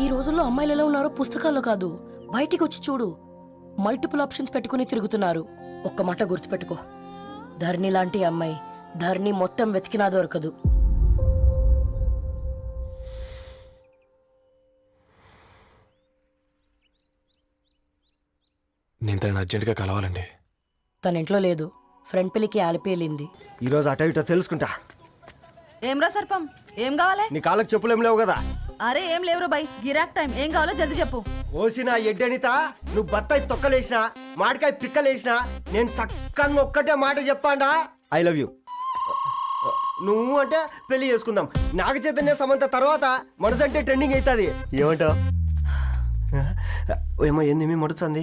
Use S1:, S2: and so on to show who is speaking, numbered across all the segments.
S1: ఈ రోజుల్లో అమ్మాయిలు ఎలా ఉన్నారో పుస్తకాల్లో కాదు. బయటికి వచ్చి చూడు. మల్టిపుల్ ఆప్షన్స్ పెట్టుకుని తిరుగుతున్నారు. ఒక్క మాట గుర్తుపెట్టుకో. ధరణి లాంటి అమ్మాయి. ధరణి మొత్తం వెతికినా దొరకదు.
S2: నేను తనని అర్జెంటుగా కలవాలండి.
S1: తన ఇంట్లో లేదు. ఫ్రెండ్ పెళ్ళికి ఆలిపి వెళ్ళింది
S3: ఈరోజు అటో ఇటో తెలుసుకుంటా.
S4: ఏమ్రా సర్పం? ఏం కావాలి?
S3: నీ కాళ్ళకి చెప్పులేం లేవు కదా?
S4: అరే ఏం లేవురా బై గిరాక్ టైం. ఏం కావాలో జల్దీ చెప్పు.
S3: ఓసిన ఎడ్డనిత నువ్వు బత్తాయి తొక్కలేసినా మాడికాయ పిక్కలేసినా నేను సక్కంగా ఒక్కటే మాట చెప్పాండా ఐ లవ్ యూ నువ్వు అంటే పెళ్ళి చేసుకుందాం. నాగ చైతన్య సమంత తర్వాత మనసంటే ట్రెండింగ్ అవుతుంది. ఏమంటావు? ఏమో ఏంది మీ మడుతుంది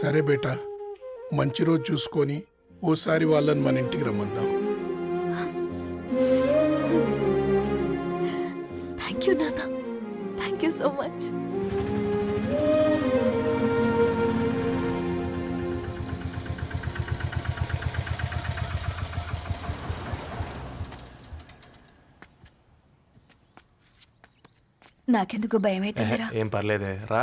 S5: సరే బేటా మంచి రోజు చూసుకొని ఓసారి వాళ్ళని మన ఇంటికి రమ్మందాం.
S6: థ్యాంక్ యూ నాన్న. థ్యాంక్ యూ సో మచ్
S1: నాకెందుకు భయం
S2: ఏహే, ఏం పర్లేదే రా.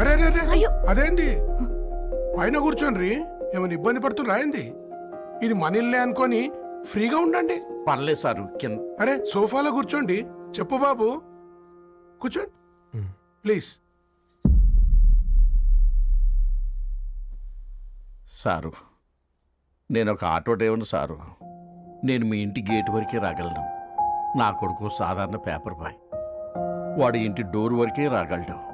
S5: అరే అరే అరే. అదేంది? పైన కూర్చోండి ఏమైనా ఇబ్బంది పడుతున్నా ఏంది? ఇది మన ఇల్లే అనుకొని ఫ్రీగా ఉండండి.
S7: పర్లేదు సారు కింద.
S5: అరే సోఫాలో కూర్చోండి. చెప్పు బాబు. కూర్చోండి. ప్లీజ్.
S7: సారు నేను ఒక ఆటో డ్రైవర్ని సారు. నేను మీ ఇంటి గేట్ వరకే రాగలను. నా కొడుకు సాధారణ పేపర్ బాయ్. వాడి ఇంటి డోర్ వరకే రాగలడు.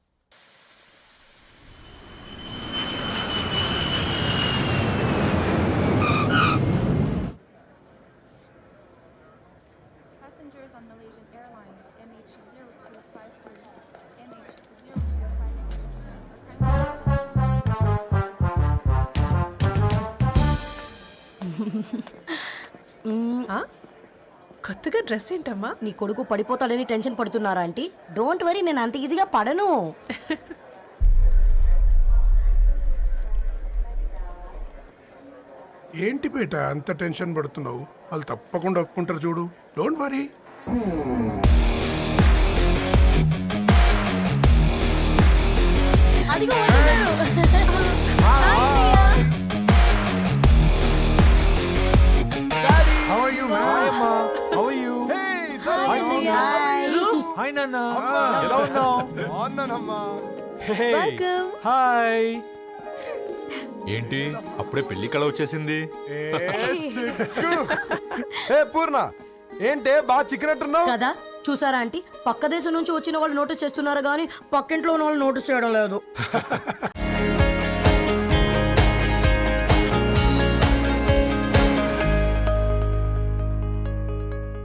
S8: కొత్తగా డ్రెస్ ఏంటమ్మా?
S1: నీ కొడుకు పడిపోతాడని టెన్షన్ పడుతున్నారా ఆంటీ? డోంట్ వరీ నేను అంత ఈజీగా పడను.
S5: ఏంటి పేట అంత టెన్షన్ పడుతున్నావు? వాళ్ళు తప్పకుండా ఒప్పుకుంటారు చూడు. Don't worry.
S1: అదిగో
S9: నాన్న ఎలా ఉన్నావు? హాయ్ ఏంటి? అప్పుడే పెళ్ళి కళ వచ్చేసింది.
S3: పూర్ణ ఏంటే బాగా చిక్కినట్టున్నావు?
S1: కదా చూసారా ఆంటీ? పక్క దేశం నుంచి వచ్చిన వాళ్ళు నోటీస్ చేస్తున్నారు కానీ పక్కింట్లో ఉన్న వాళ్ళు నోటీస్ చేయడం లేదు.